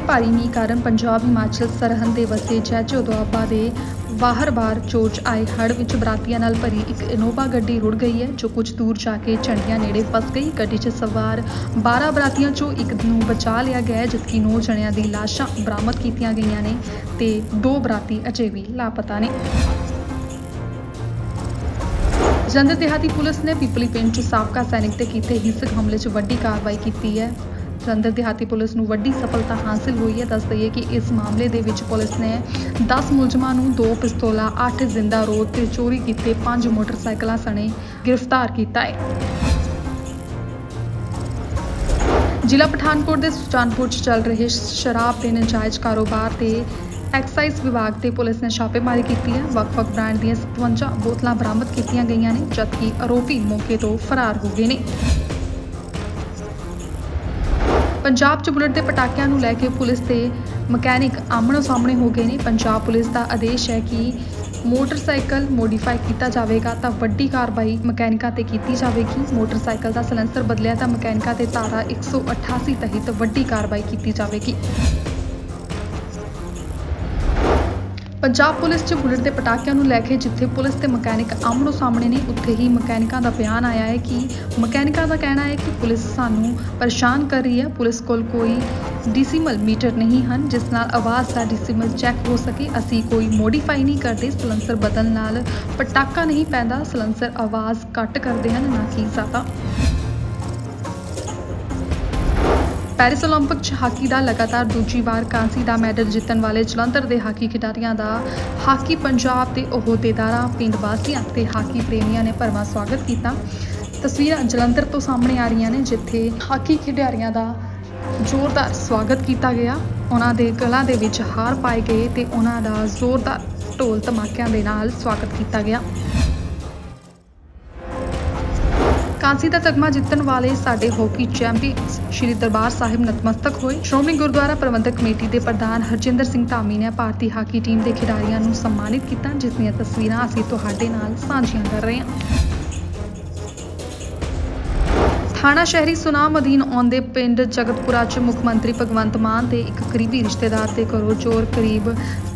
ਭਾਰੀ ਮੀਂਹ ਕਾਰਨ ਪੰਜਾਬ, ਹਿਮਾਚਲ, ਸਰਹੰਦ ਦੇ ਵਸੇ ਜੈਜੋ ਦੁਆਬਾ ਦੇ ਬਾਹਰ-ਬਾਰ ਚੋਚ ਆਏ ਹੜ੍ਹ ਵਿੱਚ ਬਰਾਤੀਆਂ ਨਾਲ ਭਰੀ ਇੱਕ ਇਨੋਵਾ ਗੱਡੀ ਰੁੜ ਗਈ ਹੈ, ਜੋ ਕੁਝ ਦੂਰ ਜਾ ਕੇ ਝੰਡੀਆਂ ਨੇੜੇ ਫਸ ਗਈ। ਗੱਡੀ 'ਚ ਸਵਾਰ 12 ਬਰਾਤੀਆਂ 'ਚੋਂ ਇੱਕ ਨੂੰ ਬਚਾ ਲਿਆ ਗਿਆ ਹੈ ਜਦਕਿ 9 ਜਣਿਆਂ ਦੀ ਲਾਸ਼ਾਂ ਬਰਾਮਦ ਕੀਤੀਆਂ ਗਈਆਂ ਨੇ ਤੇ ਦੋ ਬਰਾਤੀ ਅਜੇ ਵੀ ਲਾਪਤਾ ਨੇ। ਜੰਦਰ ਦਿਹਾਤੀ ਪੁਲਿਸ ਨੇ ਪਿਪਲੀ ਪਿੰਡ 'ਚ ਸਾਬਕਾ ਸੈਨਿਕ ਤੇ ਕੀਤੇ ਹਿੰਸਕ ਹਮਲੇ 'ਚ ਵੱਡੀ ਕਾਰਵਾਈ ਕੀਤੀ ਹੈ। ਜਲੰਧਰ ਦਿਹਾਤੀ ਪੁਲਿਸ ਨੂੰ ਵੱਡੀ ਸਫਲਤਾ ਹਾਸਲ ਹੋਈ ਹੈ। ਦੱਸ ਦਈਏ ਕਿ ਇਸ ਮਾਮਲੇ ਦੇ ਵਿੱਚ ਪੁਲਿਸ ਨੇ 10 ਮੁਲਜ਼ਮਾਂ ਨੂੰ ਦੋ ਪਿਸਤੌਲਾਂ 8 ਜ਼ਿੰਦਾ ਰੋਡ ਤੇ ਚੋਰੀ ਕੀਤੇ 5 ਮੋਟਰਸਾਈਕਲਾਂ ਸਣੇ ਗ੍ਰਿਫਤਾਰ ਕੀਤਾ ਹੈ। ਜ਼ਿਲ੍ਹਾ ਪਠਾਨਕੋਟ ਦੇ ਸੁਜਾਨਪੁਰ 'ਚ ਚੱਲ ਰਹੇ ਸ਼ਰਾਬ ਦੇ ਨਜਾਇਜ਼ ਕਾਰੋਬਾਰ ਤੇ ਐਕਸਾਈਜ਼ ਵਿਭਾਗ ਤੇ ਪੁਲਿਸ ਨੇ ਛਾਪੇਮਾਰੀ ਕੀਤੀ ਹੈ। ਵੱਖ-ਵੱਖ ਬ੍ਰਾਂਡ ਦੀਆਂ 57 ਬੋਤਲਾਂ ਬਰਾਮਦ ਕੀਤੀਆਂ ਗਈਆਂ ਨੇ, ਜਦਕਿ ਆਰੋਪੀ ਮੌਕੇ ਤੋਂ ਫਰਾਰ ਹੋ ਗਏ ਨੇ। ਪੰਜਾਬ 'ਚ ਬੁਲਟ ਦੇ ਪਟਾਕਿਆਂ ਨੂੰ ਲੈ ਕੇ ਪੁਲਿਸ ਤੇ ਮਕੈਨਿਕ ਆਮਣੋ ਸਾਹਮਣੇ ਹੋ ਗਏ ਨੇ। ਪੰਜਾਬ ਪੁਲਿਸ ਦਾ ਆਦੇਸ਼ ਹੈ ਕਿ ਮੋਟਰਸਾਈਕਲ ਮੋਡੀਫਾਈ ਕੀਤਾ ਜਾਵੇਗਾ ਤਾਂ ਵੱਡੀ ਕਾਰਵਾਈ ਮਕੈਨਿਕਾਂ ਤੇ ਕੀਤੀ ਜਾਵੇਗੀ। ਮੋਟਰਸਾਈਕਲ ਦਾ ਸਲੈਂਸਰ ਬਦਲਿਆ ਤਾਂ ਮਕੈਨਿਕਾਂ ਤੇ ਧਾਰਾ 188 ਤਹਿਤ ਵੱਡੀ ਕਾਰਵਾਈ ਕੀਤੀ ਜਾਵੇਗੀ। ਪੰਜਾਬ ਪੁਲਿਸ 'ਚ ਬੁਲਟ ਦੇ ਪਟਾਕਿਆਂ ਨੂੰ ਲੈ ਕੇ ਜਿੱਥੇ ਪੁਲਿਸ ਤੇ ਮਕੈਨਿਕ ਆਮਣੋ ਸਾਹਮਣੇ ਨੇ, ਉੱਥੇ ਹੀ ਮਕੈਨਿਕਾਂ ਦਾ ਬਿਆਨ ਆਇਆ ਹੈ ਕਿ ਮਕੈਨਿਕਾਂ ਦਾ ਕਹਿਣਾ ਹੈ ਕਿ ਪੁਲਿਸ ਸਾਨੂੰ ਪਰੇਸ਼ਾਨ ਕਰ ਰਹੀ ਹੈ। ਪੁਲਿਸ ਕੋਲ ਕੋਈ ਡਿਸੀਮਲ ਮੀਟਰ ਨਹੀਂ ਹਨ, ਜਿਸ ਨਾਲ ਆਵਾਜ਼ ਦਾ ਡਿਸੀਮਲ ਚੈੱਕ ਹੋ ਸਕੇ। ਅਸੀਂ ਕੋਈ ਮੋਡੀਫਾਈ ਨਹੀਂ ਕਰਦੇ ਸਲੈਂਸਰ ਬਦਲਣ ਨਾਲ ਪਟਾਕਾ ਨਹੀਂ ਪੈਂਦਾ। ਸਲੈਂਸਰ ਆਵਾਜ਼ ਘੱਟ ਕਰਦੇ ਹਨ, ਨਾ ਕਿ ਜ਼ਿਆਦਾ। ਪੈਰਿਸ 올림픽 'ਚ ਹਾਕੀ ਦਾ ਲਗਾਤਾਰ ਦੂਜੀ ਵਾਰ ਕਾਂਸੀ ਦਾ ਮੈਡਲ ਜਿੱਤਣ ਵਾਲੇ ਜਲੰਧਰ ਦੇ ਹਾਕੀ ਖਿਡਾਰੀਆਂ ਦਾ ਹਾਕੀ ਪੰਜਾਬ ਦੇ ਅਹੁਦੇਦਾਰਾਂ ਪਿੰਡ ਵਾਸੀਆਂ ਤੇ ਹਾਕੀ ਪ੍ਰੇਮੀਆਂ ਨੇ ਭਰਵਾਂ ਸਵਾਗਤ ਕੀਤਾ ਤਸਵੀਰਾਂ ਜਲੰਧਰ ਤੋਂ ਸਾਹਮਣੇ ਆ ਰਹੀਆਂ ਨੇ ਜਿੱਥੇ ਹਾਕੀ ਖਿਡਾਰੀਆਂ ਦਾ ਜ਼ੋਰਦਾਰ ਸਵਾਗਤ ਕੀਤਾ ਗਿਆ ਉਹਨਾਂ ਦੇ ਗਲਾਂ ਦੇ ਵਿੱਚ ਹਾਰ ਪਾਏ ਗਏ ਤੇ ਉਹਨਾਂ ਦਾ ਜ਼ੋਰਦਾਰ ਢੋਲ ਧਮਾਕਿਆਂ ਦੇ ਨਾਲ ਸਵਾਗਤ ਕੀਤਾ ਗਿਆ ਕਾਂਸੀ ਦਾ ਤਗਮਾ ਜਿੱਤਣ ਵਾਲੇ ਸਾਡੇ ਹਾਕੀ ਚੈਂਪੀਅਨ ਸ਼੍ਰੀ ਦਰਬਾਰ ਸਾਹਿਬ ਨਤਮਸਤਕ ਹੋਏ। ਸ਼੍ਰੋਮਣੀ ਗੁਰਦੁਆਰਾ ਪ੍ਰਬੰਧਕ ਕਮੇਟੀ ਦੇ ਪ੍ਰਧਾਨ ਹਰਜਿੰਦਰ ਸਿੰਘ ਧਾਮੀ ਨੇ ਭਾਰਤੀ ਹਾਕੀ ਟੀਮ ਦੇ ਖਿਡਾਰੀਆਂ ਨੂੰ ਸਨਮਾਨਿਤ ਕੀਤਾ, ਜਿਸ ਦੀਆਂ ਤਸਵੀਰਾਂ ਅਸੀਂ ਤੁਹਾਡੇ ਨਾਲ ਸਾਂਝੀਆਂ ਕਰ ਰਹੇ ਹਾਂ। ਥਾਣਾ ਸ਼ਹਿਰੀ ਸੁਨਾਮ ਅਧੀਨ ਆਉਂਦੇ ਪਿੰਡ ਜਗਤਪੁਰਾ 'ਚ ਮੁੱਖ ਮੰਤਰੀ ਭਗਵੰਤ ਮਾਨ ਤੇ ਇੱਕ ਕਰੀਬੀ ਰਿਸ਼ਤੇਦਾਰ ਤੇ ਘਰੋਂ ਚੋਰ ਕਰੀਬ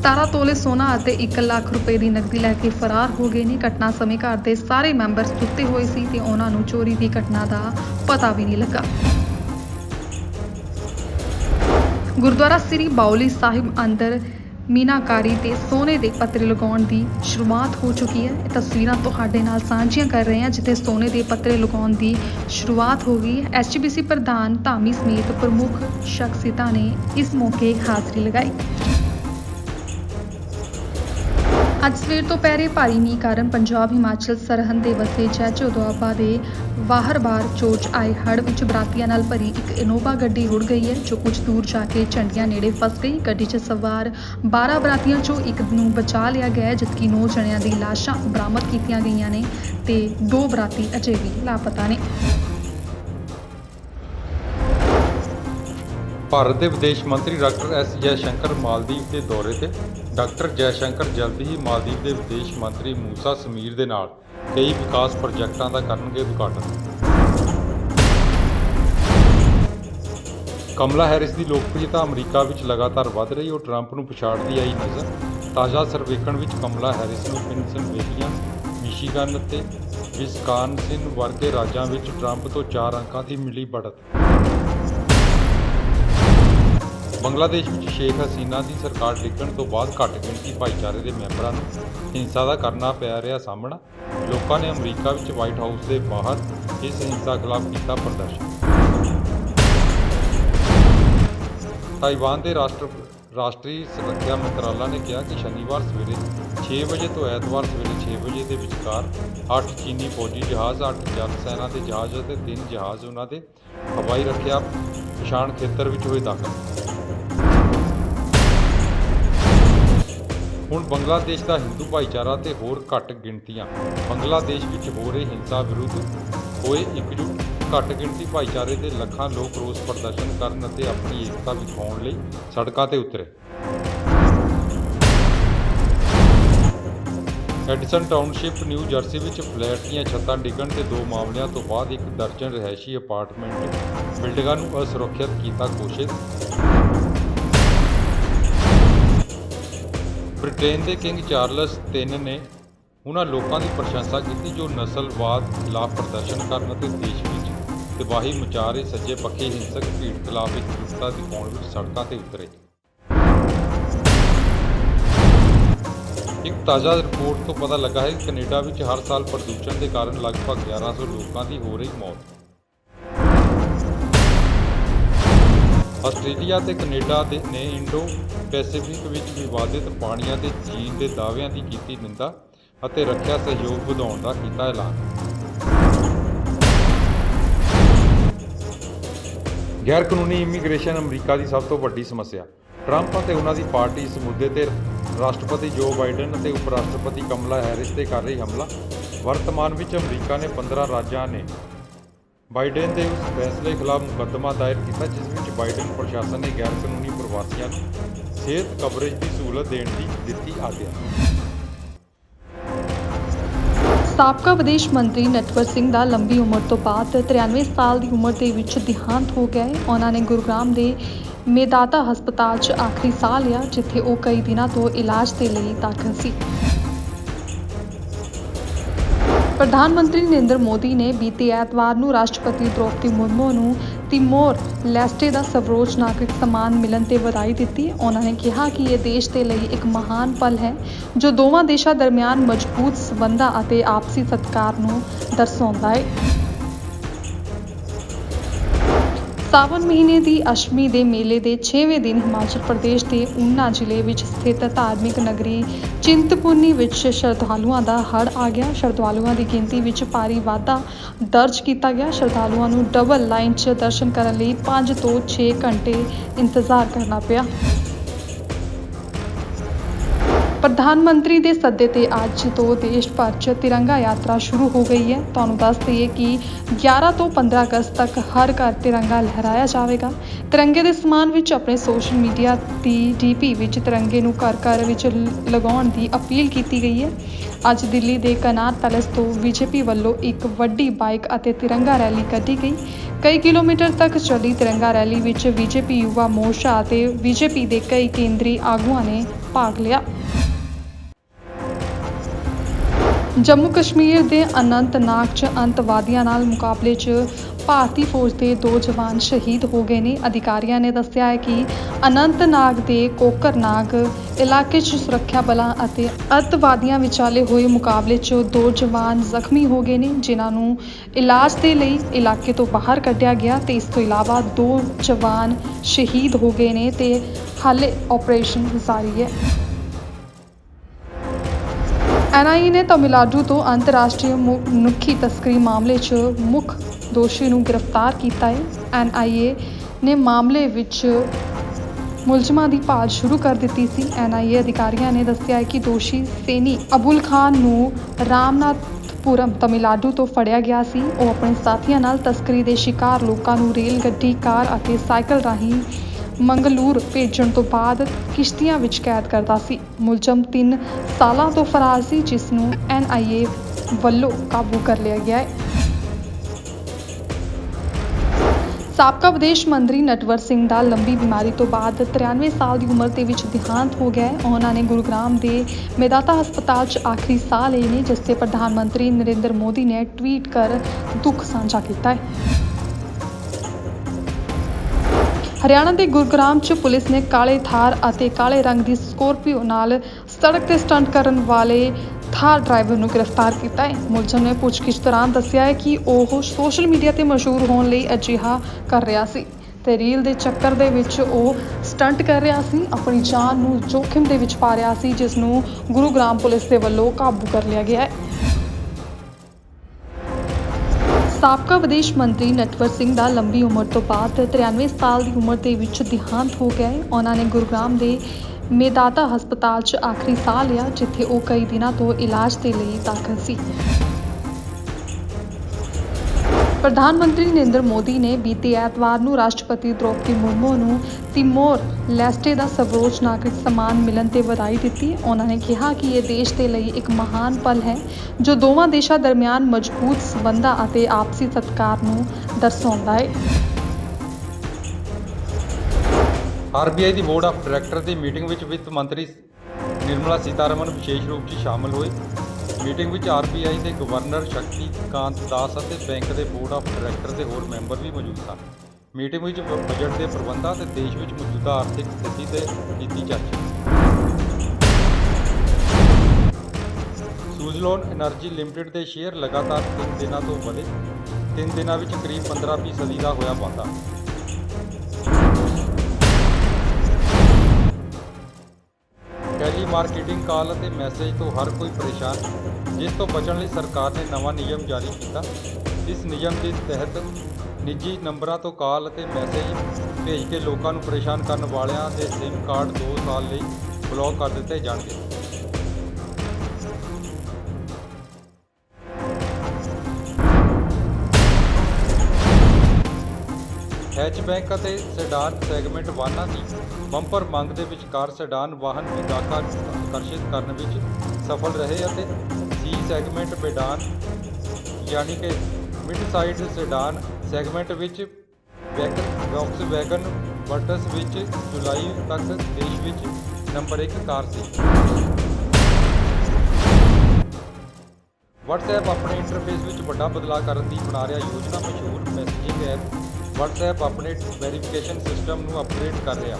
17 ਤੋਲੇ ਸੋਨਾ ਅਤੇ 1 ਲੱਖ ਰੁਪਏ ਦੀ ਨਕਦੀ ਲੈ ਕੇ ਫਰਾਰ ਹੋ ਗਏ ਨੇ। ਘਟਨਾ ਸਮੇਂ ਘਰ ਦੇ ਸਾਰੇ ਮੈਂਬਰ ਸੁੱਤੇ ਹੋਏ ਸੀ ਤੇ ਉਹਨਾਂ ਨੂੰ ਚੋਰੀ ਦੀ ਘਟਨਾ ਦਾ ਪਤਾ ਵੀ ਨਹੀਂ ਲੱਗਾ। ਗੁਰਦੁਆਰਾ ਸ੍ਰੀ ਬਾਉਲੀ ਸਾਹਿਬ ਅੰਦਰ ਮੀਨਾਕਾਰੀ ਤੇ ਸੋਨੇ ਦੇ ਪੱਤਰੇ ਲਗਾਉਣ ਦੀ ਸ਼ੁਰੂਆਤ ਹੋ ਚੁੱਕੀ ਹੈ। ਇਹ ਤਸਵੀਰਾਂ ਤੁਹਾਡੇ ਨਾਲ ਸਾਂਝੀਆਂ ਕਰ ਰਹੇ ਹਾਂ, ਜਿੱਥੇ ਸੋਨੇ ਦੇ ਪੱਤਰੇ ਲਗਾਉਣ ਦੀ ਸ਼ੁਰੂਆਤ ਹੋ ਗਈ ਹੈ। ਐਸਜੀਬੀਸੀ ਪ੍ਰਧਾਨ ਧਾਮੀ ਸਮੇਤ ਪ੍ਰਮੁੱਖ ਸ਼ਖਸੀਅਤਾਂ ਨੇ ਇਸ ਮੌਕੇ ਹਾਜ਼ਰੀ ਲਗਾਈ। ਅੱਜ ਸਵੇਰ ਤੋਂ ਪਹਿਰੇ ਭਾਰੀ ਮੀਂਹ ਕਾਰਨ ਪੰਜਾਬ, ਹਿਮਾਚਲ, ਸਰਹੰਦ ਦੇ ਵਸੇ ਜੈਜੋ ਦੁਆਬਾ ਦੇ ਵਾਹਰ-ਬਾਰ ਚੋਚ ਆਏ ਹੜ੍ਹ ਵਿੱਚ ਬਰਾਤੀਆਂ ਨਾਲ ਭਰੀ ਇੱਕ ਇਨੋਵਾ ਗੱਡੀ ਉੜ ਗਈ ਹੈ, ਜੋ ਕੁਝ ਦੂਰ ਜਾ ਕੇ ਝੰਡੀਆਂ ਨੇੜੇ ਫਸ ਗਈ। ਗੱਡੀ 'ਚ ਸਵਾਰ 12 ਬਰਾਤੀਆਂ 'ਚੋਂ ਇੱਕ ਨੂੰ ਬਚਾ ਲਿਆ ਗਿਆ ਹੈ, ਜਦਕਿ 9 ਜਣਿਆਂ ਦੀ ਲਾਸ਼ਾਂ ਬਰਾਮਦ ਕੀਤੀਆਂ ਗਈਆਂ ਨੇ ਤੇ ਦੋ ਬਰਾਤੀ ਅਜੇ ਵੀ ਲਾਪਤਾ ਨੇ। ਭਾਰਤ ਦੇ ਵਿਦੇਸ਼ ਮੰਤਰੀ ਡਾਕਟਰ ਐਸ ਜੈਸ਼ੰਕਰ ਮਾਲਦੀਵ ਦੇ ਦੌਰੇ ਤੇ ਡਾਕਟਰ ਜੈਸ਼ੰਕਰ ਜਲਦੀ ਹੀ ਮਾਲਦੀਵ ਦੇ ਵਿਦੇਸ਼ ਮੰਤਰੀ ਮੂਸਾ ਸਮੀਰ ਦੇ ਨਾਲ ਕਈ ਵਿਕਾਸ ਪ੍ਰੋਜੈਕਟਾਂ ਦਾ ਕਰਨਗੇ ਉਦਘਾਟਨ। ਕਮਲਾ ਹੈਰਿਸ ਦੀ ਲੋਕਪ੍ਰਿਯਤਾ ਅਮਰੀਕਾ ਵਿੱਚ ਲਗਾਤਾਰ ਵਧ ਰਹੀ, ਉਹ ਟਰੰਪ ਨੂੰ ਪਛਾੜਦੀ ਆਈ ਨਜ਼ਰ। ਤਾਜ਼ਾ ਸਰਵੇਖਣ ਵਿੱਚ ਕਮਲਾ ਹੈਰਿਸ ਨੂੰ ਪੈਨਸਿਲਵੇਨੀਆ ਮਿਸ਼ੀਗਨ ਅਤੇ ਵਿਸਕਾਨਸਿਨ ਵਰਗੇ ਰਾਜਾਂ ਵਿੱਚ ਟਰੰਪ ਤੋਂ 4 ਅੰਕਾਂ ਦੀ ਮਿਲੀ ਬੜਤ। ਬੰਗਲਾਦੇਸ਼ ਵਿੱਚ ਸ਼ੇਖ ਹਸੀਨਾ ਦੀ ਸਰਕਾਰ ਡਿੱਗਣ ਤੋਂ ਬਾਅਦ ਘੱਟ ਗਿਣਤੀ ਭਾਈਚਾਰੇ ਦੇ ਮੈਂਬਰਾਂ ਨੂੰ ਹਿੰਸਾ ਦਾ ਕਰਨਾ ਪੈ ਰਿਹਾ ਸਾਹਮਣਾ। ਲੋਕਾਂ ਨੇ ਅਮਰੀਕਾ ਵਿੱਚ ਵਾਈਟ ਹਾਊਸ ਦੇ ਬਾਹਰ ਇਸ ਹਿੰਸਾ ਖਿਲਾਫ ਕੀਤਾ ਪ੍ਰਦਰਸ਼ਨ। ਤਾਈਵਾਨ ਦੇ ਰਾਸ਼ਟਰ ਰਾਸ਼ਟਰੀ ਸੁਰੱਖਿਆ ਮੰਤਰਾਲਾ ਨੇ ਕਿਹਾ ਕਿ ਸ਼ਨੀਵਾਰ ਸਵੇਰੇ 6 ਵਜੇ ਤੋਂ ਐਤਵਾਰ ਸਵੇਰੇ 6 ਵਜੇ ਦੇ ਵਿਚਕਾਰ 8 ਚੀਨੀ ਫੌਜੀ ਜਹਾਜ਼ 8 ਜਲ ਸੈਨਾ ਦੇ ਜਹਾਜ਼ ਅਤੇ 3 ਜਹਾਜ਼ ਉਹਨਾਂ ਦੇ ਹਵਾਈ ਰੱਖਿਆ ਪਛਾਣ ਖੇਤਰ ਵਿੱਚ ਹੋਏ ਦਾਖਲ। ਹੁਣ ਬੰਗਲਾਦੇਸ਼ ਦਾ ਹਿੰਦੂ ਭਾਈਚਾਰਾ ਤੇ ਹੋਰ ਘੱਟ ਗਿਣਤੀਆਂ। ਬੰਗਲਾਦੇਸ਼ ਵਿੱਚ ਹੋ ਰਹੀ ਹਿੰਸਾ ਵਿਰੁੱਧ ਹੋਏ ਇਕਜੁੱਟ ਘੱਟ ਗਿਣਤੀ ਭਾਈਚਾਰੇ ਦੇ ਲੱਖਾਂ ਲੋਕ ਰੋਸ ਪ੍ਰਦਰਸ਼ਨ ਕਰਨ ਅਤੇ ਆਪਣੀ ਏਕਤਾ ਵਿਖਾਉਣ ਲਈ ਸੜਕਾਂ ਤੇ ਉਤਰੇ। ਐਡੀਸਨ ਟਾਊਨਸ਼ਿਪ, ਨਿਊ ਜਰਸੀ ਵਿੱਚ ਫਲੈਟ ਦੀਆਂ ਛੱਤਾਂ ਡਿੱਗਣ ਤੇ ਦੋ ਮਾਮਲਿਆਂ ਤੋਂ ਬਾਅਦ ਇੱਕ ਦਰਜਨ ਰਿਹਾਇਸ਼ੀ ਅਪਾਰਟਮੈਂਟ ਬਿਲਡਿੰਗਾਂ ਨੂੰ ਅਸੁਰੱਖਿਅਤ ਕੀਤਾ ਘੋਸ਼ਿਤ। ਬ੍ਰਿਟੇਨ ਦੇ ਕਿੰਗ ਚਾਰਲਸ III ਨੇ ਉਹਨਾਂ ਲੋਕਾਂ ਦੀ ਪ੍ਰਸ਼ੰਸਾ ਕੀਤੀ ਜੋ ਨਸਲਵਾਦ ਖਿਲਾਫ ਪ੍ਰਦਰਸ਼ਨ ਕਰਨ ਅਤੇ ਦੇਸ਼ ਵਿੱਚ ਤਬਾਹੀ ਮਚਾ ਰਹੇ ਸੱਜੇ ਪੱਖੀ ਹਿੰਸਕ ਭੀੜ ਖਿਲਾਫ ਇੱਕ ਇਕਜੁੱਟਤਾ ਦਿਖਾਉਣ ਵਿੱਚ ਸੜਕਾਂ ਤੇ ਉਤਰੇ। ਇੱਕ ਤਾਜ਼ਾ ਰਿਪੋਰਟ ਤੋਂ ਪਤਾ ਲੱਗਾ ਹੈ ਕਿ ਕੈਨੇਡਾ ਵਿੱਚ ਹਰ ਸਾਲ ਪ੍ਰਦੂਸ਼ਣ ਦੇ ਕਾਰਨ ਲਗਭਗ 1100 ਲੋਕਾਂ ਦੀ ਹੋ ਰਹੀ ਮੌਤ। ਆਸਟ੍ਰੇਲੀਆ ਤੇ ਕੈਨੇਡਾ ਦੇ ਨੇ ਇੰਡੋ ਪੈਸੀਫਿਕ ਵਿੱਚ ਵਿਵਾਦਿਤ ਪਾਣੀਆਂ ਦੇ ਚੀਨ ਦੇ ਦਾਅਵਿਆਂ ਦੀ ਕੀਤੀ ਨਿੰਦਾ ਅਤੇ ਰੱਖਿਆ ਸਹਿਯੋਗ ਵਧਾਉਣ ਦਾ ਕੀਤਾ ਐਲਾਨ। ਗੈਰ ਕਾਨੂੰਨੀ ਇਮੀਗ੍ਰੇਸ਼ਨ ਅਮਰੀਕਾ ਦੀ ਸਭ ਤੋਂ ਵੱਡੀ ਸਮੱਸਿਆ। ਟਰੰਪ ਅਤੇ ਉਹਨਾਂ ਦੀ ਪਾਰਟੀ ਇਸ ਮੁੱਦੇ ਤੇ ਰਾਸ਼ਟਰਪਤੀ ਜੋ ਬਾਈਡਨ ਅਤੇ ਉਪ ਰਾਸ਼ਟਰਪਤੀ ਕਮਲਾ ਹੈਰਿਸ ਤੇ ਕਰ ਰਹੀ ਹਮਲਾ। ਵਰਤਮਾਨ ਵਿੱਚ ਅਮਰੀਕਾ ਨੇ 15 ਰਾਜਾਂ ਨੇ ਬਾਈਡਨ ਦੇ ਉਸ ਫੈਸਲੇ ਖਿਲਾਫ ਮੁਕੱਦਮਾ ਦਾਇਰ ਕੀਤਾ, ਜਿਸ ਵਿੱਚ ਬਾਈਡਨ ਪ੍ਰਸ਼ਾਸਨ ਨੇ ਗੈਰ ਕਾਨੂੰਨੀ ਪ੍ਰਵਾਸੀਆਂ ਨੂੰ ਸਿਹਤ ਕਵਰੇਜ ਦੀ ਸਹੂਲਤ ਦੇਣ ਦੀ ਦਿੱਤੀ ਆਗਿਆ। ਸਾਬਕਾ ਵਿਦੇਸ਼ ਮੰਤਰੀ ਨਟਵਰ ਸਿੰਘ ਦਾ ਲੰਬੀ ਉਮਰ ਤੋਂ ਬਾਅਦ 93 ਸਾਲ ਦੀ ਉਮਰ ਦੇ ਵਿੱਚ ਦੇਹਾਂਤ ਹੋ ਗਿਆ ਹੈ। ਉਹਨਾਂ ਨੇ ਗੁਰੂਗ੍ਰਾਮ ਦੇ ਮੇਦਾਤਾ ਹਸਪਤਾਲ 'ਚ ਆਖਰੀ ਸਾਹ ਲਿਆ, ਜਿੱਥੇ ਉਹ ਕਈ ਦਿਨਾਂ ਤੋਂ ਇਲਾਜ ਦੇ ਲਈ ਦਾਖਲ ਸੀ। ਪ੍ਰਧਾਨ ਮੰਤਰੀ ਨਰਿੰਦਰ ਮੋਦੀ ਨੇ ਬੀਤੇ ਐਤਵਾਰ ਨੂੰ ਰਾਸ਼ਟਰਪਤੀ ਦ੍ਰੋਪਦੀ ਮੁਰਮੂ ਨੂੰ ਤਿਮੋਰ, ਲੈਸਟੇ ਦਾ ਸਰਵੋੱਚ ਨਾਗਰਿਕ ਸਨਮਾਨ ਮਿਲਣ ਤੇ ਵਧਾਈ ਦਿੱਤੀ। ਉਹਨਾਂ ਨੇ ਕਿਹਾ ਕਿ ਇਹ ਦੇਸ਼ ਦੇ ਲਈ ਇੱਕ ਮਹਾਨ ਪਲ ਹੈ, ਜੋ ਦੋਵਾਂ ਦੇਸ਼ਾਂ ਦਰਮਿਆਨ ਮਜ਼ਬੂਤ ਸਬੰਧਾਂ ਅਤੇ ਆਪਸੀ ਸਤਿਕਾਰ ਨੂੰ ਦਰਸਾਉਂਦਾ ਹੈ ਸਾਵਨ ਮਹੀਨੇ ਦੀ ਅਸ਼ਮੀ ਦੇ ਮੇਲੇ ਦੇ 6ਵੇਂ ਦਿਨ ਹਿਮਾਚਲ ਪ੍ਰਦੇਸ਼ ਦੇ ਊਨਾ ਜ਼ਿਲ੍ਹੇ ਵਿੱਚ ਸਥਿਤ ਧਾਰਮਿਕ ਨਗਰੀ ਚਿੰਤਪੁਰਨੀ ਵਿੱਚ ਸ਼ਰਧਾਲੂਆਂ ਦਾ ਹੜ੍ਹ ਆ ਗਿਆ। ਸ਼ਰਧਾਲੂਆਂ ਦੀ ਗਿਣਤੀ ਵਿੱਚ ਭਾਰੀ ਵਾਧਾ ਦਰਜ ਕੀਤਾ ਗਿਆ। ਸ਼ਰਧਾਲੂਆਂ ਨੂੰ ਡਬਲ ਲਾਈਨ 'ਚ ਦਰਸ਼ਨ ਕਰਨ ਲਈ 5 ਤੋਂ 6 ਘੰਟੇ ਇੰਤਜ਼ਾਰ ਕਰਨਾ ਪਿਆ। ਪ੍ਰਧਾਨ ਮੰਤਰੀ ਦੇ ਸੱਦੇ ਤੇ ਅੱਜ ਤੋਂ ਦੇਸ਼ ਭਰ 'ਚ ਤਿਰੰਗਾ ਯਾਤਰਾ ਸ਼ੁਰੂ ਹੋ ਗਈ ਹੈ। ਤੁਹਾਨੂੰ ਦੱਸ ਦਈਏ ਕਿ 11 ਤੋਂ 15 ਅਗਸਤ ਤੱਕ ਹਰ ਘਰ ਤਿਰੰਗਾ ਲਹਿਰਾਇਆ ਜਾਵੇਗਾ। ਤਿਰੰਗੇ ਦੇ ਸਮਾਨ ਵਿੱਚ ਆਪਣੇ ਸੋਸ਼ਲ ਮੀਡੀਆ ਦੀ ਡੀਪੀ ਵਿੱਚ ਤਿਰੰਗੇ ਨੂੰ ਘਰ ਘਰ ਵਿੱਚ ਲ- ਲਗਾਉਣ ਦੀ ਅਪੀਲ ਕੀਤੀ ਗਈ ਹੈ। ਅੱਜ ਦਿੱਲੀ ਦੇ ਕਨਾਟ ਪੈਲੇਸ ਤੋਂ ਬੀਜੇਪੀ ਵੱਲੋਂ ਇੱਕ ਵੱਡੀ ਬਾਈਕ ਅਤੇ ਤਿਰੰਗਾ ਰੈਲੀ ਕੱਢੀ ਗਈ। ਕਈ ਕਿਲੋਮੀਟਰ ਤੱਕ ਚੱਲੀ ਤਿਰੰਗਾ ਰੈਲੀ ਵਿੱਚ ਬੀਜੇਪੀ ਯੁਵਾ ਮੋਰਚਾ ਅਤੇ ਬੀਜੇਪੀ ਦੇ ਕਈ ਕੇਂਦਰੀ ਆਗੂਆਂ ਨੇ ਭਾਗ ਲਿਆ। ਜੰਮੂ ਕਸ਼ਮੀਰ ਦੇ ਅਨੰਤਨਾਗ 'ਚ ਅੰਤਵਾਦੀਆਂ ਨਾਲ ਮੁਕਾਬਲੇ 'ਚ ਭਾਰਤੀ ਫੌਜ ਦੇ ਦੋ ਜਵਾਨ ਸ਼ਹੀਦ ਹੋ ਗਏ ਨੇ। ਅਧਿਕਾਰੀਆਂ ਨੇ ਦੱਸਿਆ ਹੈ ਕਿ ਅਨੰਤਨਾਗ ਦੇ ਕੋਕਰਨਾਗ ਇਲਾਕੇ 'ਚ ਸੁਰੱਖਿਆ ਬਲਾਂ ਅਤੇ ਅੱਤਵਾਦੀਆਂ ਵਿਚਾਲੇ ਹੋਏ ਮੁਕਾਬਲੇ 'ਚ ਦੋ ਜਵਾਨ ਜ਼ਖਮੀ ਹੋ ਗਏ ਨੇ, ਜਿਨ੍ਹਾਂ ਨੂੰ ਇਲਾਜ ਦੇ ਲਈ ਇਲਾਕੇ ਤੋਂ ਬਾਹਰ ਕੱਢਿਆ ਗਿਆ ਤੇ ਇਸ ਤੋਂ ਇਲਾਵਾ ਦੋ ਜਵਾਨ ਸ਼ਹੀਦ ਹੋ ਗਏ ਨੇ ਤੇ ਹਾਲੇ ਆਪਰੇਸ਼ਨ ਜਾਰੀ ਹੈ। ਐਨਆਈਏ ਨੇ ਤਮਿਲਨਾਡੂ ਤੋਂ ਅੰਤਰਰਾਸ਼ਟਰੀ ਮਨੁੱਖੀ ਤਸਕਰੀ ਮਾਮਲੇ 'ਚ ਮੁੱਖ ਦੋਸ਼ੀ ਨੂੰ ਗ੍ਰਿਫਤਾਰ ਕੀਤਾ ਹੈ। ਐਨਆਈਏ ਨੇ ਮਾਮਲੇ ਵਿੱਚ ਮੁਲਜ਼ਮਾਂ ਦੀ ਭਾਲ ਸ਼ੁਰੂ ਕਰ ਦਿੱਤੀ ਸੀ। ਐਨਆਈਏ ਅਧਿਕਾਰੀਆਂ ਨੇ ਦੱਸਿਆ ਹੈ ਕਿ ਦੋਸ਼ੀ ਸੇਨੀ ਅਬੁਲ ਖਾਨ ਨੂੰ ਰਾਮਨਾਥਪੁਰਮ ਤਮਿਲਨਾਡੂ ਤੋਂ ਫੜਿਆ ਗਿਆ ਸੀ। ਉਹ ਆਪਣੇ ਸਾਥੀਆਂ ਨਾਲ ਤਸਕਰੀ ਦੇ ਸ਼ਿਕਾਰ ਲੋਕਾਂ ਨੂੰ ਰੇਲ ਗੱਡੀ, ਕਾਰ ਅਤੇ ਸਾਈਕਲ ਰਾਹੀਂ ਮੰਗਲੂਰ ਭੇਜਣ ਤੋਂ ਬਾਅਦ ਕਿਸ਼ਤੀਆਂ ਵਿੱਚ ਕੈਦ ਕਰਦਾ ਸੀ। ਮੁਲਜ਼ਮ 3 ਸਾਲਾਂ ਤੋਂ ਫਰਾਰ ਸੀ, ਜਿਸ ਨੂੰ ਐਨਆਈਏ ਵੱਲੋਂ ਕਾਬੂ ਕਰ ਲਿਆ ਗਿਆ ਹੈ। ਸਾਬਕਾ ਵਿਦੇਸ਼ ਮੰਤਰੀ ਨਟਵਰ ਸਿੰਘ ਦਾ ਲੰਬੀ ਬਿਮਾਰੀ ਤੋਂ ਬਾਅਦ 93 ਸਾਲ ਦੀ ਉਮਰ ਦੇ ਵਿੱਚ ਦੇਹਾਂਤ ਹੋ ਗਿਆ ਹੈ। ਉਹਨਾਂ ਨੇ ਗੁਰੂਗ੍ਰਾਮ ਦੇ ਮੇਦਾਤਾ ਹਸਪਤਾਲ 'ਚ ਆਖਰੀ ਸਾਹ ਲਏ ਨੇ, ਜਿਸ ਤੇ ਪ੍ਰਧਾਨ ਮੰਤਰੀ ਨਰਿੰਦਰ ਮੋਦੀ ਨੇ ਟਵੀਟ ਕਰ ਦੁੱਖ ਸਾਂਝਾ ਕੀਤਾ ਹੈ। ਹਰਿਆਣਾ ਦੇ ਗੁਰਗ੍ਰਾਮ 'ਚ ਪੁਲਿਸ ਨੇ ਕਾਲੇ ਥਾਰ ਅਤੇ ਕਾਲੇ ਰੰਗ ਦੀ ਸਕੋਰਪੀਓ ਨਾਲ ਸੜਕ ਤੇ ਸਟੰਟ ਕਰਨ ਵਾਲੇ ਥਾਰ ਡਰਾਈਵਰ ਨੂੰ ਗ੍ਰਿਫਤਾਰ ਕੀਤਾ ਹੈ। ਮੁਲਜ਼ਮ ਨੇ ਪੁੱਛਗਿੱਛ ਦੌਰਾਨ ਦੱਸਿਆ ਹੈ ਕਿ ਉਹ ਸੋਸ਼ਲ ਮੀਡੀਆ ਤੇ ਮਸ਼ਹੂਰ ਹੋਣ ਲਈ ਅਜਿਹਾ ਕਰ ਰਿਹਾ ਸੀ ਤੇ ਰੀਲ ਦੇ ਚੱਕਰ ਦੇ ਵਿੱਚ ਉਹ ਸਟੰਟ ਕਰ ਰਿਹਾ ਸੀ, ਆਪਣੀ ਜਾਨ ਨੂੰ ਜੋਖਿਮ ਦੇ ਵਿੱਚ ਪਾ ਰਿਹਾ ਸੀ, ਜਿਸ ਨੂੰ ਗੁਰੂਗ੍ਰਾਮ ਪੁਲਿਸ ਦੇ ਵੱਲੋਂ ਕਾਬੂ ਕਰ ਲਿਆ ਗਿਆ ਹੈ। ਸਾਬਕਾ ਵਿਦੇਸ਼ ਮੰਤਰੀ ਨਟਵਰ ਸਿੰਘ ਦਾ ਲੰਬੀ ਉਮਰ ਤੋਂ ਬਾਅਦ 93 ਸਾਲ ਦੀ ਉਮਰ ਦੇ ਵਿੱਚ ਦੇਹਾਂਤ ਹੋ ਗਿਆ ਹੈ। ਉਹਨਾਂ ਨੇ ਗੁਰੂਗ੍ਰਾਮ ਦੇ ਮੇਦਾਤਾ ਹਸਪਤਾਲ 'ਚ ਆਖਰੀ ਸਾਹ ਲਿਆ, ਜਿੱਥੇ ਉਹ ਕਈ ਦਿਨਾਂ ਤੋਂ ਇਲਾਜ ਦੇ ਲਈ ਦਾਖਲ ਸੀ। ਪ੍ਰਧਾਨ ਮੰਤਰੀ ਨਰਿੰਦਰ ਮੋਦੀ ਨੇ ਬੀਤੇ ਐਤਵਾਰ ਨੂੰ ਰਾਸ਼ਟਰਪਤੀ ਦ੍ਰੋਪਦੀ ਮੁਰਮੂ ਨੂੰ ਤਿਮੋਰ ਲੈਸਟੇ ਦਾ ਸਰਵੋੱਚ ਨਾਗਰਿਕ ਸਨਮਾਨ ਮਿਲਣ ਤੇ ਵਧਾਈ ਦਿੱਤੀ। ਉਹਨਾਂ ਨੇ ਕਿਹਾ ਕਿ ਇਹ ਦੇਸ਼ ਦੇ ਲਈ ਇੱਕ ਮਹਾਨ ਪਲ ਹੈ, ਜੋ ਦੋਵਾਂ ਦੇਸ਼ਾਂ ਦਰਮਿਆਨ ਮਜ਼ਬੂਤ ਸਬੰਧਾਂ ਅਤੇ ਆਪਸੀ ਸਤਿਕਾਰ ਨੂੰ ਦਰਸਾਉਂਦਾ ਹੈ। ਆਰਬੀਆਈ ਦੀ ਬੋਰਡ ਆਫ ਡਾਇਰੈਕਟਰ ਦੀ ਮੀਟਿੰਗ ਵਿੱਚ ਵਿੱਤ ਮੰਤਰੀ ਨਿਰਮਲਾ ਸੀਤਾਰਮਨ ਵਿਸ਼ੇਸ਼ ਰੂਪ 'ਚ ਸ਼ਾਮਲ ਹੋਏ। ਮੀਟਿੰਗ ਵਿੱਚ ਆਰਬੀਆਈ ਦੇ ਗਵਰਨਰ ਸ਼ਕਤੀਕਾਂਤ ਦਾਸ ਅਤੇ ਬੈਂਕ ਦੇ ਬੋਰਡ ਆਫ ਡਾਇਰੈਕਟਰ ਦੇ ਹੋਰ ਮੈਂਬਰ ਵੀ ਮੌਜੂਦ ਸਨ। ਮੀਟਿੰਗ ਵਿੱਚ ਬਜਟ ਦੇ ਪ੍ਰਬੰਧਾਂ ਤੇ ਦੇਸ਼ ਵਿੱਚ ਮੌਜੂਦਾ ਆਰਥਿਕ ਸਥਿਤੀ ਤੇ ਨੀਤੀ ਚਰਚਾ। ਸੂਜ਼ਲੋਨ એનર્ਜੀ ਲਿਮਟਿਡ ਦੇ ਸ਼ੇਅਰ ਲਗਾਤਾਰ 3 ਦਿਨਾਂ ਤੋਂ ਵਧੇ। 3 ਦਿਨਾਂ ਵਿੱਚ ਕਰੀਬ 15% ਦਾ ਹੋਇਆ ਵਾਧਾ। ਮਾਰਕੀਟਿੰਗ ਕਾਲ ਅਤੇ ਮੈਸੇਜ ਤੋਂ ਹਰ ਕੋਈ ਪਰੇਸ਼ਾਨ, ਜਿਸ ਤੋਂ ਬਚਣ ਲਈ ਸਰਕਾਰ ਨੇ ਨਵਾਂ ਨਿਯਮ ਜਾਰੀ ਕੀਤਾ। ਇਸ ਨਿਯਮ ਦੇ ਤਹਿਤ ਨਿੱਜੀ ਨੰਬਰਾਂ ਤੋਂ ਕਾਲ ਅਤੇ ਮੈਸੇਜ ਭੇਜ ਕੇ ਲੋਕਾਂ ਨੂੰ ਪਰੇਸ਼ਾਨ ਕਰਨ ਵਾਲਿਆਂ ਦੇ SIM ਕਾਰਡ 2 ਸਾਲ ਲਈ ਬਲੌਕ ਕਰ ਦਿੱਤੇ ਜਾਣਗੇ। ਹੈਚਬੈਕ ਅਤੇ ਸੈਡਾਨ ਸੈਗਮੈਂਟ ਵਾਹਨਾਂ ਦੀ ਬੰਪਰ ਮੰਗ ਦੇ ਵਿਚਕਾਰ ਸੈਡਾਨ ਵਾਹਨ ਵੀ ਗਾਹਕਾਂ ਆਕਰਸ਼ਿਤ ਕਰਨ ਵਿੱਚ ਸਫਲ ਰਹੇ ਅਤੇ ਸੀ ਸੈਗਮੈਂਟ ਬੇਡਾਨ, ਯਾਨੀ ਕਿ ਮਿਡ ਸਾਈਡ ਸੈਡਾਨ ਸੈਗਮੈਂਟ ਵਿੱਚ ਵੈਗਨ ਵੈਗਨ ਵਰਟਸ ਵਿੱਚ ਜੁਲਾਈ ਤੱਕ ਦੇਸ਼ ਵਿੱਚ ਨੰਬਰ 1 ਕਾਰ ਸੀ। WhatsApp ਆਪਣੇ ਇੰਟਰਫੇਸ ਵਿੱਚ ਵੱਡਾ ਬਦਲਾਅ ਕਰਨ ਦੀ ਬਣਾ ਰਿਹਾ ਯੋਜਨਾ ਮਸ਼ਹੂਰ messaging app WhatsApp ਆਪਣੇ ਵੈਰੀਫਿਕੇਸ਼ਨ ਸਿਸਟਮ ਨੂੰ ਅਪਗ੍ਰੇਡ ਕਰ ਰਿਹਾ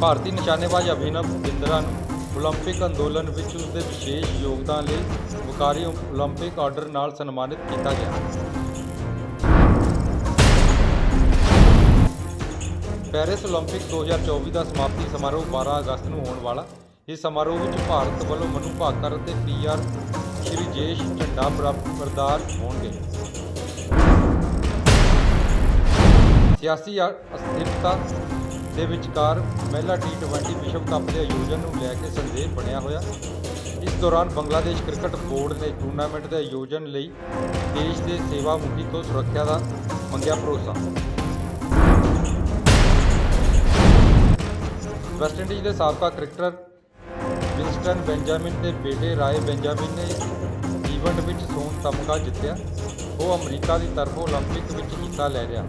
ਭਾਰਤੀ ਨਿਸ਼ਾਨੇਬਾਜ਼ ਅਭਿਨਵ ਬਿੰਦਰਾ ਨੂੰ 올림픽 ਅੰਦੋਲਨ ਵਿੱਚ ਉਸ ਦੇ ਵਿਸ਼ੇਸ਼ ਯੋਗਦਾਨ ਲਈ ਵਕਾਰੀ 올림픽 ਆਰਡਰ ਨਾਲ ਸਨਮਾਨਿਤ ਕੀਤਾ ਗਿਆ ਪੈਰਿਸ 올림픽 2024 ਦਾ ਸਮਾਪਤੀ ਸਮਾਰੋਹ 12 ਅਗਸਤ ਨੂੰ ਹੋਣ ਵਾਲਾ ਇਸ ਸਮਾਰੋਹ ਵਿੱਚ ਭਾਰਤ ਵੱਲੋਂ ਮਨੂ ਭਾਕਰ ਅਤੇ ਪੀਆਰ ਸ਼੍ਰੀ ਜੇਸ਼ ਝੰਡਾ ਬਰਦਾਰ ਹੋਣਗੇ। ਸਿਆਸੀ ਅ- ਅਸਥਿਰਤਾ ਦੇ ਵਿਚਕਾਰ ਮਹਿਲਾ ਟੀ20 ਵਿਸ਼ਵ ਕੱਪ ਦੇ ਆਯੋਜਨ ਨੂੰ ਲੈ ਕੇ ਸੰਦੇਹ ਬਣਿਆ ਹੋਇਆ। ਇਸ ਦੌਰਾਨ ਬੰਗਲਾਦੇਸ਼ ਕ੍ਰਿਕਟ ਬੋਰਡ ਨੇ ਟੂਰਨਾਮੈਂਟ ਦੇ ਆਯੋਜਨ ਲਈ ਦੇਸ਼ ਦੇ ਸੇਵਾ ਮੁਖੀ ਤੋਂ ਸੁਰੱਖਿਆ ਦਾ ਮੰਗਿਆ ਭਰੋਸਾ। ਵੈਸਟਇੰਡੀਜ਼ ਦੇ ਸਾਬਕਾ ਕ੍ਰਿਕਟਰ ਵਿੰਸਟਨ ਬੈਂਜਾਮਿਨ ਦੇ ਬੇਟੇ ਰਾਏ ਬੈਂਜਾਮਿਨ ਨੇ ਈਵੈਂਟ ਵਿੱਚ ਸੋਨ ਤਮਗਾ ਜਿੱਤਿਆ ਉਹ ਅਮਰੀਕਾ ਦੀ ਤਰਫੋਂ 올림픽 ਵਿੱਚ ਹਿੱਸਾ ਲੈ ਰਿਹਾ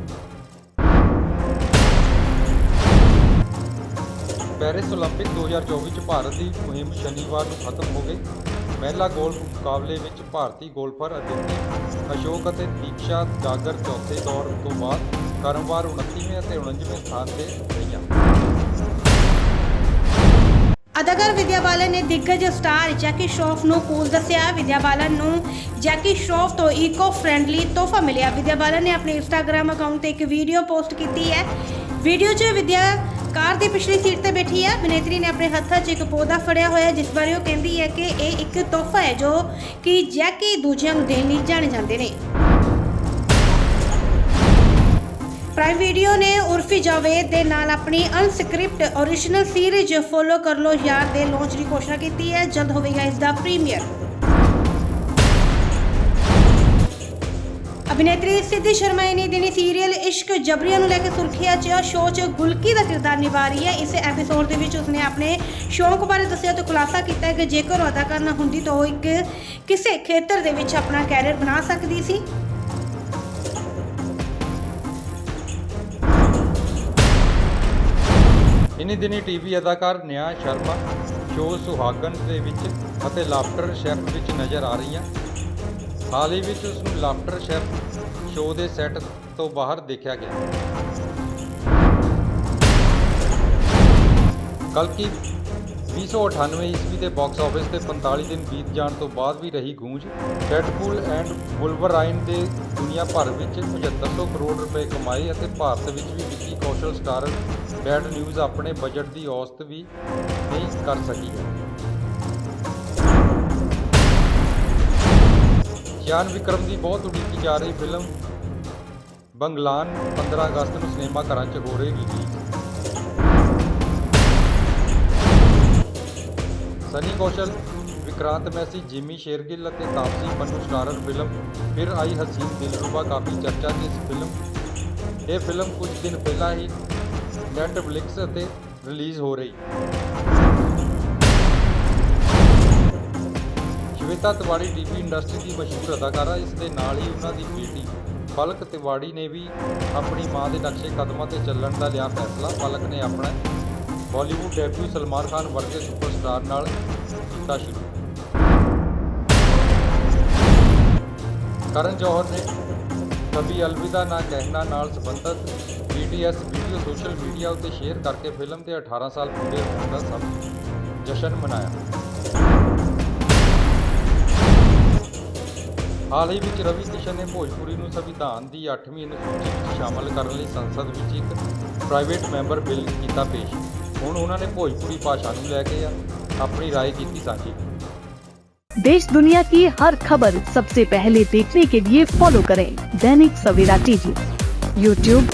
ਪੈਰਿਸ 올림픽 2024 ਚ ਭਾਰਤ ਦੀ ਮੁਹਿੰਮ ਸ਼ਨੀਵਾਰ ਨੂੰ ਖਤਮ ਹੋ ਗਈ ਮਹਿਲਾ ਗੋਲਫ ਮੁਕਾਬਲੇ ਵਿੱਚ ਭਾਰਤੀ ਗੋਲਫਰ ਅਦਿਤੀ ਅਸ਼ੋਕ ਅਤੇ ਦੀਕਸ਼ਾ ਜਾਗਰ ਚੌਥੇ ਦੌਰ ਤੋਂ ਬਾਅਦ ਕਰਮਵਾਰ 29ਵੇਂ ਅਤੇ 49ਵੇਂ ਸਥਾਨ ਤੇ ਰਹੀਆਂ ਅਦਾਕਾਰ ਵਿਦਿਆ ਬਾਲਨ ਨੇ ਦਿੱਗਜ ਸਟਾਰ ਜੈਕੀ ਸ਼ੌਫ ਨੂੰ ਕੂਲ ਦੱਸਿਆ। ਵਿਦਿਆ ਬਾਲਨ ਨੂੰ ਜੈਕੀ ਸ਼ਰੋਫ ਤੋਂ ਈਕੋ ਫ੍ਰੈਂਡਲੀ ਤੋਹਫਾ ਮਿਲਿਆ। ਵਿਦਿਆ ਬਾਲਨ ਨੇ ਆਪਣੇ ਇੰਸਟਾਗ੍ਰam ਅਕਾਊਂਟ ਤੇ ਇੱਕ ਵੀਡੀਓ ਪੋਸਟ ਕੀਤੀ ਹੈ। ਵੀਡੀਓ 'ਚ ਵਿਦਿਆ ਕਾਰ ਦੀ ਪਿਛਲੀ ਸੀਟ ਤੇ ਬੈਠੀ ਹੈ। ਅਭਿਨੇਤਰੀ ਨੇ ਆਪਣੇ ਹੱਥਾਂ 'ਚ ਇੱਕ ਪੌਦਾ ਫੜਿਆ ਹੋਇਆ ਜਿਸ ਬਾਰੇ ਉਹ ਕਹਿੰਦੀ ਹੈ ਕਿ ਇਹ ਇੱਕ ਤੋਹਫਾ ਹੈ, ਜੋ ਕਿ ਜੈਕੀ ਦੂਜਿਆਂ ਨੂੰ ਦੇਣ ਲਈ ਜਾਣੇ ਜਾਂਦੇ ਨੇ। ਪ੍ਰਾਈਮ ਵੀਡੀਓ ਨੇ ਉਰਫੀ ਜਾਵੇਦ ਦੇ ਨਾਲ ਆਪਣੀ ਅਨਸਕ੍ਰਿਪਟ ਓਰੀਜਨਲ ਸੀਰੀਜ਼ ਫੋਲੋ ਕਰ ਲੋ ਯਾਰ ਦੇ ਲਾਂਚ ਦੀ ਘੋਸ਼ਣਾ ਕੀਤੀ ਹੈ। ਜਲਦ ਹੋਵੇਗਾ ਇਸ ਦਾ ਪ੍ਰੀਮੀਅਰ ਅਭਿਨੇਤਰੀ ਸਿੱਧੀ ਸ਼ਰਮਾ ਨੇ ਦਿਨੀ ਸੀਰੀਅਲ ਇਸ਼ਕ। ਜਬਰੀਆ ਨੂੰ ਲੈ ਕੇ ਸੁਰਖੀਆਂ 'ਚ ਸ਼ੋਅ 'ਚ ਗੁਲਕੀ ਦਾ ਕਿਰਦਾਰ ਨਿਭਾ ਰਹੀ ਹੈ। ਇਸ ਐਪੀਸੋਡ ਦੇ ਵਿੱਚ ਉਸਨੇ ਆਪਣੇ ਸ਼ੌਂਕ ਬਾਰੇ ਦੱਸਿਆ ਤੇ ਖੁਲਾਸਾ ਕੀਤਾ ਕਿ ਜੇਕਰ ਉਹ ਅਦਾਕਾਰ ਨਾ ਹੁੰਦੀ ਤਾਂ ਉਹ ਇੱਕ ਕਿਸੇ ਖੇਤਰ ਦੇ ਵਿੱਚ ਆਪਣਾ ਕੈਰੀਅਰ ਬਣਾ ਸਕਦੀ ਸੀ। ਇਨੀ ਦਿਨੀ ਟੀਵੀ ਅਦਾਕਾਰ ਨਿਆ ਸ਼ਰਮਾ, ਸ਼ੋਅ ਸੁਹਾਗਨ ਦੇ ਵਿੱਚ ਅਤੇ ਲਾਫਟਰ ਸ਼ੈਫ ਵਿੱਚ ਨਜ਼ਰ ਆ ਰਹੀਆਂ। ਹਾਲ ਹੀ ਵਿੱਚ ਉਸ ਨੂੰ ਲਾਫਟਰ ਸ਼ੈਫ ਸ਼ੋਅ ਦੇ ਸੈੱਟ ਤੋਂ ਬਾਹਰ ਦੇਖਿਆ ਗਿਆ। ਕਲਕੀ 298 ਈਸਵੀ ਦੇ ਬਾਕਸ ਆਫਿਸ ਤੇ 45 ਦਿਨ ਬੀਤ ਜਾਣ ਤੋਂ ਬਾਅਦ ਵੀ ਰਹੀ ਗੂੰਜ, ਡੈਡਪੂਲ ਐਂਡ ਵੁਲਵਰਾਈਨ ਦੇ ਦੁਨੀਆ ਭਰ ਵਿੱਚ 7500 ਕਰੋੜ ਰੁਪਏ ਕਮਾਏ ਅਤੇ ਭਾਰਤ ਵਿੱਚ ਵੀ Vicky Kaushal starrer Bad News ਆਪਣੇ ਬਜਟ ਦੀ ਔਸਤ ਵੀ ਨਹੀਂ ਕਰ ਸਕੀ। ਹੈ ਗਿਆਨ ਵਿਕਰਮ ਦੀ ਬਹੁਤ ਉਡੀਕੀ ਜਾ ਰਹੀ ਫਿਲਮ ਬੰਗਲਾਨ 15 ਅਗਸਤ ਨੂੰ ਸਿਨੇਮਾ ਘਰਾਂ 'ਚ ਹੋ ਰਹੀ ਰਿਲੀਜ਼ ਸਨੀ ਕੌਸ਼ਲ, ਵਿਕਰਾਂਤ ਮੈਸੀ, ਜਿਮੀ ਸ਼ੇਰਗਿੱਲ ਅਤੇ ਤਾਪਸੀ ਪੰਨੂ ਸਟਾਰਰ ਫਿਲਮ ਫਿਰ ਆਈ ਹਸੀਨ ਦਿਲਰੂਬਾ ਕਾਫੀ ਚਰਚਾ ਦੀ ਇਸ ਫਿਲਮ। ਇਹ ਫਿਲਮ ਕੁਝ ਦਿਨ ਪਹਿਲਾਂ ਹੀ ਨੈਟਫਲਿਕਸ ਅਤੇ ਰਿਲੀਜ਼ ਹੋ ਰਹੀ। ਸ਼ਵੇਤਾ ਤਿਵਾੜੀ ਟੀਵੀ ਇੰਡਸਟਰੀ ਦੀ ਮਸ਼ਹੂਰ ਅਦਾਕਾਰਾ, ਇਸ ਦੇ ਨਾਲ ਹੀ ਉਹਨਾਂ ਦੀ ਬੇਟੀ ਪਲਕ ਤਿਵਾੜੀ ਨੇ ਵੀ ਆਪਣੀ ਮਾਂ ਦੇ ਨਕਸ਼ੇ ਕਦਮਾਂ ਤੇ ਚੱਲਣ ਦਾ ਲਿਆ ਫੈਸਲਾ। ਪਲਕ ਨੇ ਆਪਣਾ ਬਾਲੀਵੁੱਡ ਡੈਬਿਊ ਸਲਮਾਨ ਖਾਨ ਵਰਗੇ ਸੁਪਰਸਟਾਰ ਨਾਲ ਕੀਤਾ ਸ਼ੁਰੂ। ਕਰਨ ਜੌਹਰ ਨੇ ਕਭੀ ਅਲਵਿਦਾ ਨਾ ਕਹਿਣਾ ਨਾਲ ਸੰਬੰਧਿਤ BTS ਵੀਡੀਓ ਸੋਸ਼ਲ ਮੀਡੀਆ ਉੱਤੇ ਸ਼ੇਅਰ ਕਰਕੇ ਫਿਲਮ ਦੇ 18 ਸਾਲ ਪੂਰੇ ਹੋਣ ਦਾ ਸਭ ਜਸ਼ਨ ਮਨਾਇਆ ਹਾਲ ਹੀ ਵਿੱਚ ਰਵੀ ਕਿਸ਼ਨ ਨੇ ਭੋਜਪੁਰੀ ਨੂੰ ਸੰਵਿਧਾਨ ਦੀ 8ਵੀਂ ਅਨੁਸੂਚੀ ਵਿੱਚ ਸ਼ਾਮਲ ਕਰਨ ਲਈ ਸੰਸਦ ਵਿੱਚ ਇੱਕ ਪ੍ਰਾਈਵੇਟ ਮੈਂਬਰ ਬਿੱਲ ਕੀਤਾ ਪੇਸ਼ ਹੁਣ ਉਹਨਾਂ ਨੇ ਭੋਜਪੁਰੀ ਭਾਸ਼ਾ ਨੂੰ ਲੈ ਕੇ ਆਪਣੀ رائے ਕੀਤੀ ਸਾਂਝੀ देश दुनिया की हर खबर सबसे पहले देखने के लिए फॉलो करें दैनिक सवेरा टीवी यूट्यूब